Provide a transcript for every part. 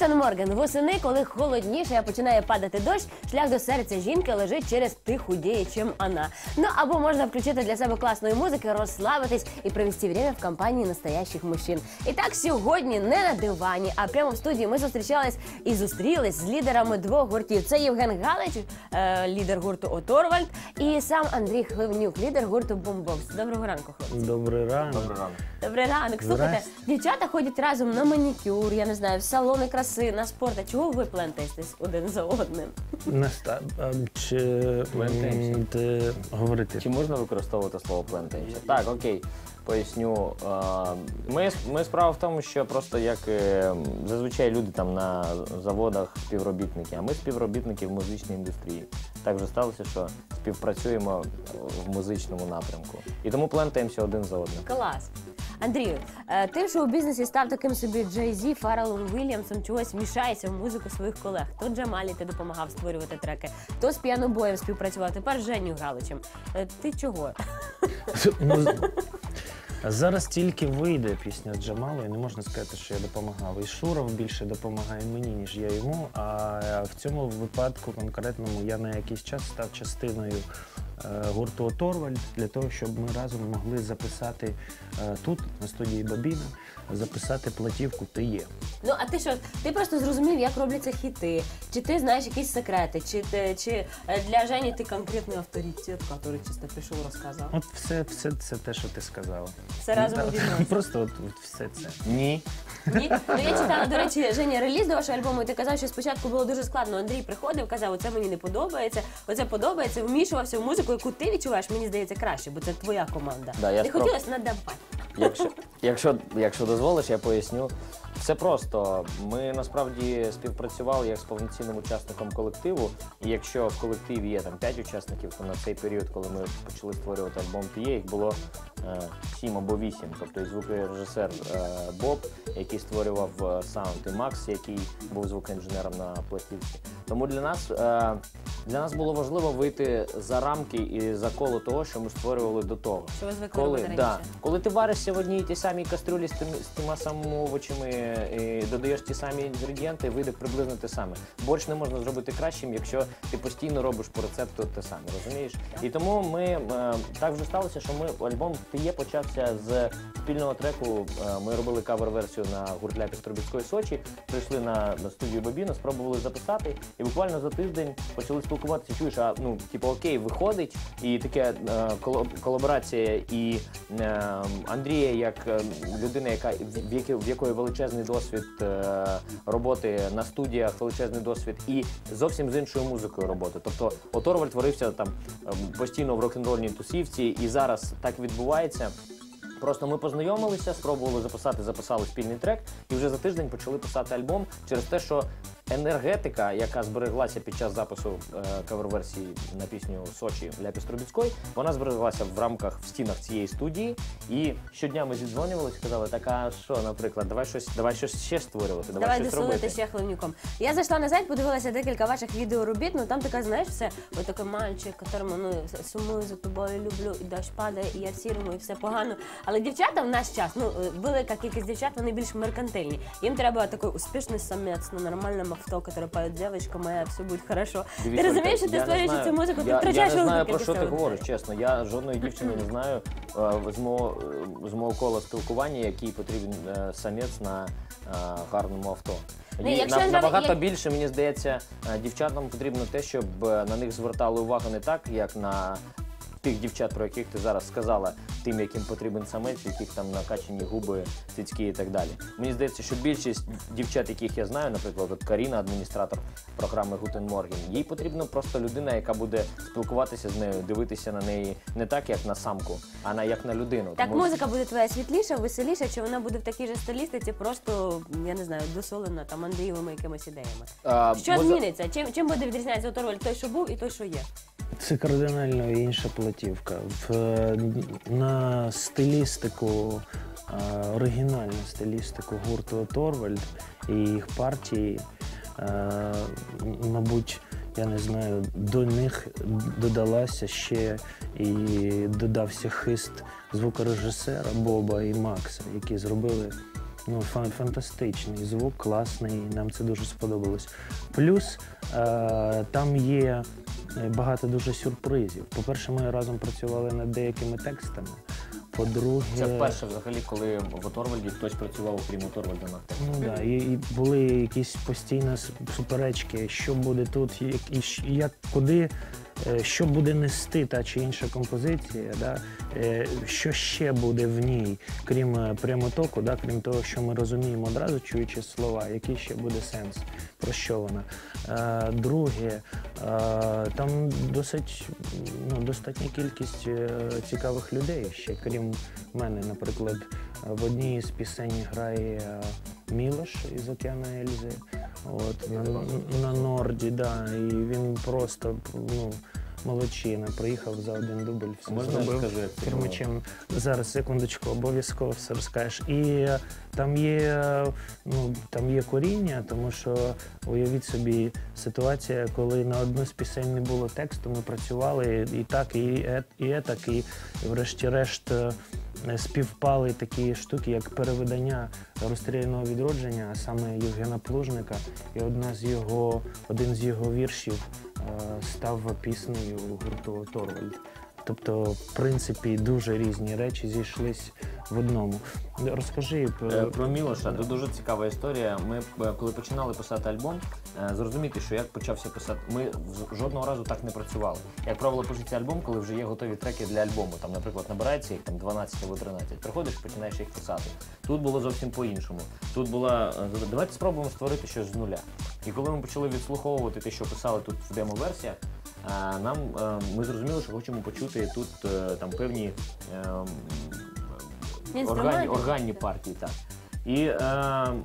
Гутен Морген. Восени, коли холодніше, а починає падати дощ, шлях до серця жінки лежить через ти худіє, чим вона. Ну або можна включити для себе класної музики, розслабитись і провести время в компанії настоящих мужчин. І так сьогодні не на дивані, а прямо в студії ми зустрічались і зустрілись з лідерами двох гуртів. Це Євген Галич, е, лідер гурту Оторвальд, і сам Андрій Хливнюк, лідер гурту Бумбокс. Доброго ранку, хлопці. Добрий ранок. Добрий ранок. Добрий ранок. Слухайте, дівчата ходять разом на манікюр, я не знаю, в салони краси, на спорт. А чого ви плентаєтесь один за одним? Наста... а, Чи Плентаємося. м, говорити? Чи можна використовувати слово плентаємося? Так, окей, поясню. Е, Ми, ми справа в тому, що просто як е, зазвичай люди там на заводах співробітники, а ми співробітники в музичній індустрії. Так вже сталося, що співпрацюємо в музичному напрямку. І тому плентаємося один за одним. Клас. Андрію, е, ти в шоу-бізнесі став таким собі Джей Зі, Фаррелом Вільямсом, чогось мішається в музику своїх колег. То Джамалі ти допомагав створювати треки, то з піанобоєм співпрацював, тепер з Женю Галичем. Е, Ти чого? Ну, Зараз тільки вийде пісня Джамалу, і не можна сказати, що я допомагав. І Шуров більше допомагає мені, ніж я йому. А в цьому випадку конкретному я на якийсь час став частиною гурту Оторвальд для того, щоб ми разом могли записати е, тут, на студії Бабіна, записати платівку Ти є. Ну а ти що? Ти просто зрозумів, як робляться хіти? Чи ти знаєш якісь секрети? Чи ти чи е, для Жені ти конкретний авторитет, який чисто прийшов розказав? От все, все це те, що ти сказала. Все разом Ну. Просто от, от все це. Ні. Ні, ну я читала, до речі, Женя реліз до вашого альбому, і ти казав, що спочатку було дуже складно. Андрій приходив, казав, оце мені не подобається, оце подобається, вмішувався в музику, яку ти відчуваєш, мені здається, краще, бо це твоя команда. Да, я не спроб- хотілося надавати. Якщо, якщо, якщо дозволиш, я поясню. Все просто. Ми насправді співпрацювали як з повноцінним учасником колективу. І якщо в колективі є там 5 учасників, то на цей період, коли ми почали створювати альбом Тіє, їх було е, 7 або 8. Тобто і звукорежисер е, Боб, який створював е, саунд, і Макс, який був звукоінженером на платівці. Тому для нас, е, для нас було важливо вийти за рамки і за коло того, що ми створювали до того. Що ви звикли Коли, робити да, раніше. коли ти варишся в одній і тій самій кастрюлі з, тим, з тими самими овочами і додаєш ті самі інгредієнти, вийде приблизно те саме. Борщ не можна зробити кращим, якщо ти постійно робиш по рецепту те саме, розумієш? І тому ми е, так вже сталося, що ми альбом Тиє почався з спільного треку. Е, ми робили кавер-версію на гурт Ляпіс Сочі, прийшли на, на студію Бобіна, спробували записати, і буквально за тиждень почали спілкуватися. Чуєш, а ну типу окей, виходить, і таке е, колаборація і е, Андрія, як е, людина, яка в, яки- в якої величезний досвід роботи на студіях, величезний досвід, і зовсім з іншою музикою роботи. Тобто Оторваль творився там ем, постійно в рок-н-рольній тусівці, і зараз так відбувається. Просто ми познайомилися, спробували записати, записали спільний трек, і вже за тиждень почали писати альбом через те, що енергетика, яка збереглася під час запису е, кавер-версії на пісню Сочі Ляпіс Трубіцької, вона збереглася в рамках в стінах цієї студії. І щодня ми зідзвонювалися, казали, так а що, наприклад, давай щось, давай щось ще створювати, давай, Давай щось досолити ще хливнюком. Я зайшла на сайт, подивилася декілька ваших відеоробіт, ну там така, знаєш, все, ось такий мальчик, которому ну сумую за тобою, люблю, і дощ падає, і я в сірому, і все погано. Але дівчата в наш час, ну е, велика кількість дівчат, вони більш меркантильні. Їм треба такий успішний самець на нормальному авто, який поет, девочка моя, все буде хорошо. Дивіться, ти розумієш, що я ти не створюєш знаю- цю музику, ти я, втрачаєш Я не знаю, про що ти говориш, чесно. Я жодної дівчини не знаю е, з мого, е, з мого кола спілкування, який потрібен е, самець на е, гарному авто. Їй якщо набагато як- більше, мені здається, е, дівчатам потрібно те, щоб е, на них звертали увагу не так, як на тих дівчат, про яких ти зараз сказала, тим, яким потрібен самець, яких там накачані губи, цицьки і так далі. Мені здається, що більшість дівчат, яких я знаю, наприклад, от Каріна, адміністратор програми Гутен Морген, їй потрібна просто людина, яка буде спілкуватися з нею, дивитися на неї не так, як на самку, а на як на людину. Так Тому- музика буде твоя світліша, веселіша, чи вона буде в такій же стилістиці, просто я не знаю, досолена там Андрієвими якимись ідеями. А, Що муза- зміниться? Чим, чим буде відрізнятися Оторваль той, що був, і той, що є? Це кардинально інша платівка. Е, на стилістику, е, оригінальну стилістику гурту Торвальд і їх партії, е, мабуть, я не знаю, до них додалася ще і додався хист звукорежисера Боба і Макса, які зробили Ну, фантастичний звук, класний, нам це дуже сподобалось. Плюс там є багато дуже сюрпризів. По-перше, ми разом працювали над деякими текстами. По-друге, Це вперше взагалі, коли в Оторвальді хтось працював, окрім Оторвальда над текстом. Ну да, і, і були якісь постійні суперечки, що буде тут, як, і щ- як куди, е, що буде нести та чи інша композиція, да? е, що ще буде в ній, крім е, прямотоку, да? крім того, що ми розуміємо одразу, чуючи слова, який ще буде сенс, про що вона. Е, друге, е, там досить ну, достатня кількість е, цікавих людей ще, крім мене, наприклад, в одній з пісень грає е, Мілош із Океана Ельзи. От, на, на Норді, да, і він просто ну, молодчина. Приїхав за один дубль, все Можна зробив. скажи, як це? Кермачем. Зараз, секундочку, обов'язково все розкажеш. І е, там є, ну, там є коріння, тому що уявіть собі ситуація, коли на одну з пісень не було тексту, ми працювали і так, і, е- і етак, і врешті-решт е, співпали такі штуки, як переведення розстріляного відродження, а саме Євгена Плужника, і одна з його, один з його віршів е, став піснею гурту Торвальд. Тобто, в принципі, дуже різні речі зійшлись в одному. Розкажи Е, е, Про Мілоша це дуже цікава історія. Ми е, коли починали писати альбом, е, зрозуміти, що як почався писати, ми жодного разу так не працювали. Як правило, пишеться альбом, коли вже є готові треки для альбому. Там, наприклад, набирається їх там 12 або 13. Приходиш, починаєш їх писати. Тут було зовсім по-іншому. Тут була давайте спробуємо створити щось з нуля. І коли ми почали відслуховувати те, що писали тут в демо-версіях. Е, Нам е, ми зрозуміли, що хочемо почути тут е, там певні Інструменти. органі, органні партії, так. І е,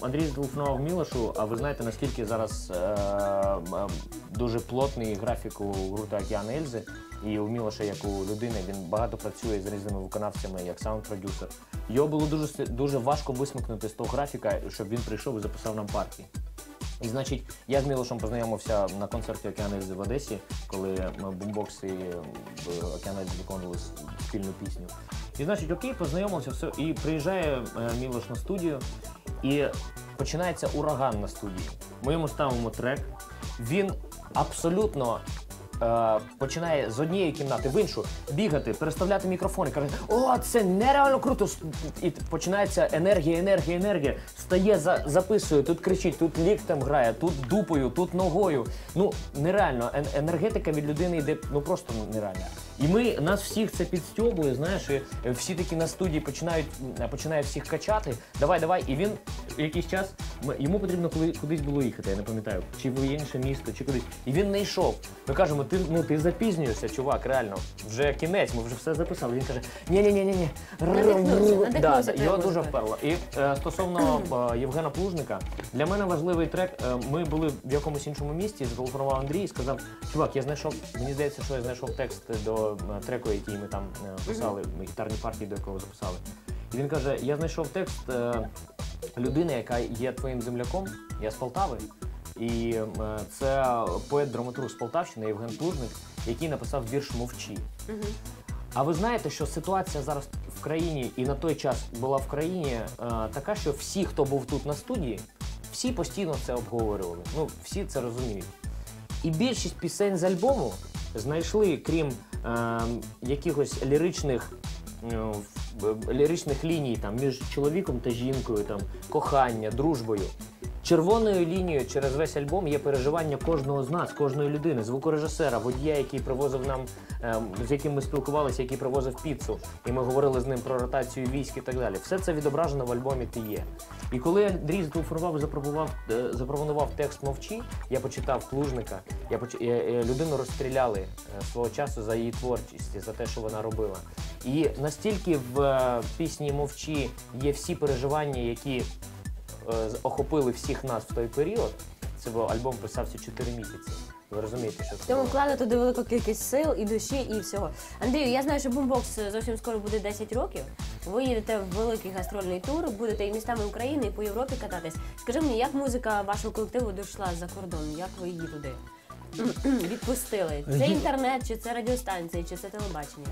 Андрій зателефонував Мілошу, а ви знаєте, наскільки зараз е, е, дуже плотний графік у гурту Океан Ельзи, і у Мілоша, як у людини, він багато працює з різними виконавцями, як саунд-продюсер. Його було дуже, дуже важко висмикнути з того графіка, щоб він прийшов і записав нам партії. І значить, я з Мілошем познайомився на концерті Океанельзи в Одесі, коли ми бумбокс в Океан виконували спільну пісню. І значить, окей, познайомився, все. І приїжджає е, Мілош на студію, і починається ураган на студії. Ми йому ставимо трек. Він абсолютно е, починає з однієї кімнати в іншу бігати, переставляти мікрофони, каже: О, це нереально круто! І починається енергія, енергія, енергія. Стає, за, записує, тут кричить, тут ліктем грає, тут дупою, тут ногою. Ну, нереально. Ен- енергетика від людини йде ну просто нереально. І ми нас всіх це підстьобує, знаєш, і е, всі такі на студії починають м, починає всіх качати. Давай, давай. І він якийсь час йому потрібно коли кудись було їхати. Я не пам'ятаю, чи в інше місто, чи кудись. І він не йшов. Ми кажемо, ти ну ти запізнюєшся, чувак, реально. Вже кінець, ми вже все записали. Він каже: ні, ні, ні, ні, ні. Да, його дуже вперло. І е, стосовно е, Євгена Плужника, для мене важливий трек. Е, ми були в якомусь іншому місті, зателефонував Андрій і сказав: Чувак, я знайшов, мені здається, що я знайшов текст до е, треку, який ми там е, писали, гітарні партії, до якого записали. І він каже: Я знайшов текст е, людини, яка є твоїм земляком, я з Полтави. І це поет-драматург з Полтавщини Євген Плужник, який написав вірш Мовчі. А ви знаєте, що ситуація зараз в країні і на той час була в країні така, що всі, хто був тут на студії, всі постійно це обговорювали. Ну, всі це розуміють. І більшість пісень з альбому знайшли, крім якихось ліричних, е, в- ліричних ліній там, між чоловіком та жінкою, там, кохання, дружбою. Червоною лінією через весь альбом є переживання кожного з нас, кожної людини, звукорежисера, водія, який привозив нам, ем, з яким ми спілкувалися, який привозив піцу, і ми говорили з ним про ротацію військ і так далі. Все це відображено в альбомі Ти є. І коли Андрій зателефонував і запропонував, е, текст мовчі, я почитав плужника. Я поч... людину розстріляли е, свого часу за її творчість, за те, що вона робила. І настільки в е, пісні мовчі є всі переживання, які охопили всіх нас в той період. Це був альбом писався 4 місяці. Ви розумієте, що це Тому було? вкладено туди велику кількість сил і душі, і всього. Андрію, я знаю, що бумбокс зовсім скоро буде 10 років. Ви їдете в великий гастрольний тур, будете і містами України, і по Європі кататись. Скажи мені, як музика вашого колективу дійшла за кордон? Як ви її туди відпустили? Це інтернет, чи це радіостанції, чи це телебачення?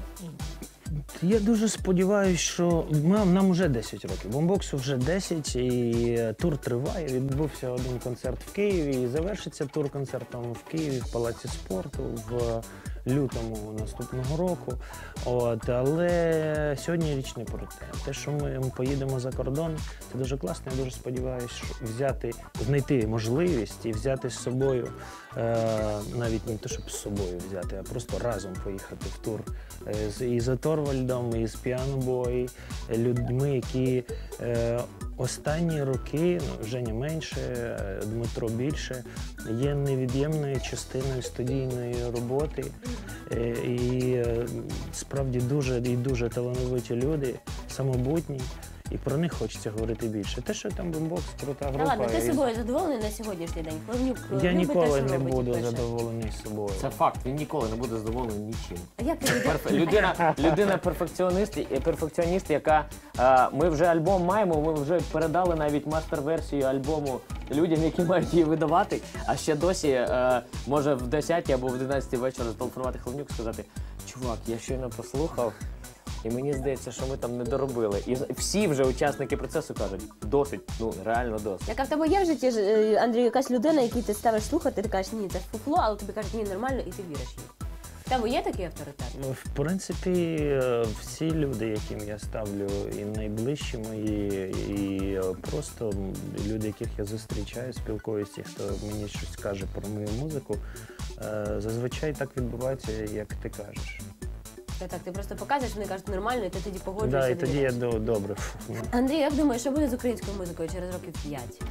Я дуже сподіваюся, що нам, нам вже 10 років. Бомбоксу вже 10, і е, тур триває. Відбувся один концерт в Києві. І завершиться тур концертом в Києві в Палаці спорту в лютому наступного року. От, але сьогодні річ не про те. Те, що ми поїдемо за кордон, це дуже класно. Я дуже сподіваюся, що взяти, знайти можливість і взяти з собою, е, навіть не те, щоб з собою взяти, а просто разом поїхати в тур е, з і за Торвальдом, і з Піанобой, людьми, які е, останні роки, ну, Женя менше, е, Дмитро більше, є невід'ємною частиною студійної роботи. Е, І е, справді дуже і дуже талановиті люди, самобутні. І про них хочеться говорити більше. Те, що там бомбокс, крута Та ладно, ти і собою задоволений на сьогоднішній день. Хлевнюк Я любить те, ніколи що не робить буду пише. задоволений собою. Це факт. Він ніколи не буде задоволений нічим. А Як ти Перфе- Людина, людина перфекціоніст, і- перфекціоніст, яка е, ми вже альбом маємо. Ми вже передали навіть мастер-версію альбому людям, які мають її видавати. А ще досі е, може в 10 або в 11 вечора зателефонувати Хлевнюк і сказати: чувак, я щойно послухав. І мені здається, що ми там не доробили. І всі вже учасники процесу кажуть, досить, ну реально досить. Яка в тебе є в житті ж, е, Андрій, якась людина, яку ти ставиш слухати, ти кажеш, ні, це фуфло, але тобі кажуть, ні, нормально, і ти віриш їй. В тебе є такий авторитет? Ну, В принципі, е, всі люди, яким я ставлю, і найближчі мої, і е, просто люди, яких я зустрічаю, спілкуюся, хто мені щось каже про мою музику, зазвичай так відбувається, як ти кажеш. Та так, ти просто показуєш, вони кажуть нормально, і ти тоді Да, і тоді я довіряєш. до- добре. Андрій, як думаєш, що буде з українською музикою через років п'ять?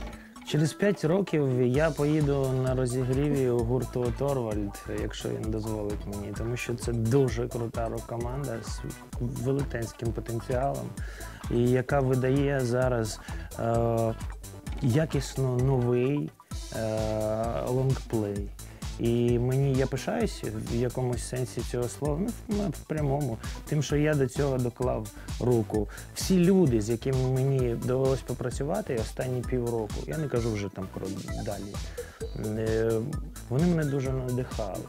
Через 5 років я поїду на розігріві у гурту Торвальд, якщо він дозволить мені, тому що це дуже крута рок-команда з велетенським потенціалом, і яка видає зараз е, якісно новий е, лонгплей. І мені я пишаюся в якомусь сенсі цього слова, ну в- прямому, тим, що я до цього доклав руку. Всі люди, з якими мені довелось попрацювати останні півроку, я не кажу вже там про далі. е, Вони мене дуже надихали.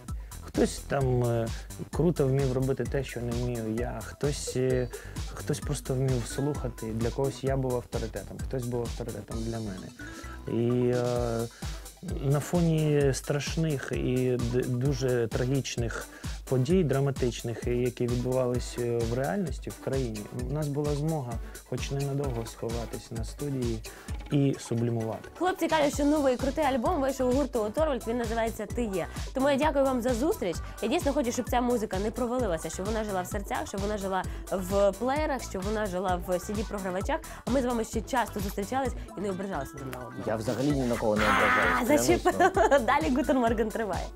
Хтось там е, круто вмів робити те, що не вмію я, хтось, е, хтось просто вмів слухати. Для когось я був авторитетом, хтось був авторитетом для мене. І на фоні страшних і дуже трагічних подій, драматичних, які відбувалися в реальності в країні, у нас була змога, хоч ненадовго сховатись на студії і сублімувати. Хлопці кажуть, що новий крутий альбом вийшов у гурту Торвальд, він називається Ти є. Тому я дякую вам за зустріч. Я дійсно хочу, щоб ця музика не провалилася, щоб вона жила в серцях, щоб вона жила в плеєрах, щоб вона жила в cd програвачах А ми з вами ще часто зустрічались і не ображалися один на одного. Я взагалі ні на кого не А, ображаю. зачепила. Далі Гутен Морген триває.